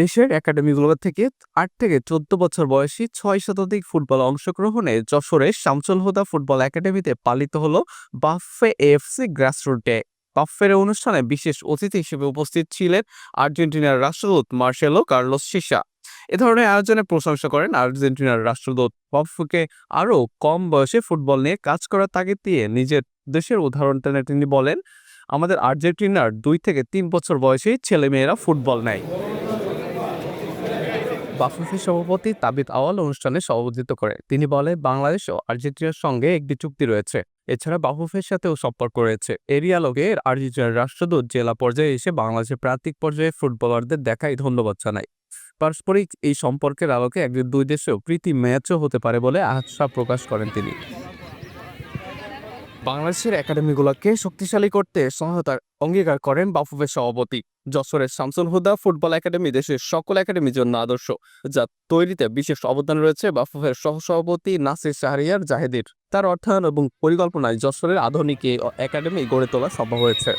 দেশের একাডেমিগুলো থেকে আট থেকে চোদ্দ বছর বয়সী ছয় শতাধিক ফুটবল অংশগ্রহণে যশোরের শামসুল হুদা ফুটবল একাডেমিতে পালিত হলো বাফে এএফসি গ্রাসরুট। ডে বাফের অনুষ্ঠানে বিশেষ অতিথি হিসেবে উপস্থিত ছিলেন আর্জেন্টিনার রাষ্ট্রদূত মার্সেলো কার্লোস সিসা। এ ধরনের আয়োজনে প্রশংসা করেন আর্জেন্টিনার রাষ্ট্রদূত। বাফুকে আরও কম বয়সে ফুটবল নিয়ে কাজ করার তাগিদ দিয়ে নিজের দেশের উদাহরণ টেনে তিনি বলেন, আমাদের আর্জেন্টিনার দুই থেকে তিন বছর বয়সী ছেলেমেয়েরা ফুটবল নেয়। বাফুফের সভাপতি তাবিদ আওয়াল অনুষ্ঠানে সভাপতিত্ব করে। তিনি বলে বাংলাদেশ ও আর্জেন্টিনার সঙ্গে একটি চুক্তি রয়েছে। এছাড়া বাফুফের সাথেও সম্পর্ক রয়েছে। এরই আলোকে আর্জেন্টিনার রাষ্ট্রদূত জেলা পর্যায়ে এসে বাংলাদেশের প্রান্তিক পর্যায়ে ফুটবলারদের দেখাই ধন্যবাদ জানায়। পারস্পরিক এই সম্পর্কের আলোকে একদিন দুই দেশেও প্রীতি ম্যাচও হতে পারে বলে আশা প্রকাশ করেন তিনি। বাংলাদেশের একাডেমিগুলোকে শক্তিশালী করতে সহায়তার অঙ্গীকার করেন বাফুফের সভাপতি। যশোরের শামসুল হুদা ফুটবল একাডেমি দেশের সকল একাডেমির জন্য আদর্শ, যা তৈরিতে বিশেষ অবদান রয়েছে বাফুফের সহসভাপতি নাসির শাহরিয়ার জাহেদির। তার অর্থায়ন এবং পরিকল্পনায় যশোরের আধুনিক একাডেমি গড়ে তোলা সম্ভব হয়েছে।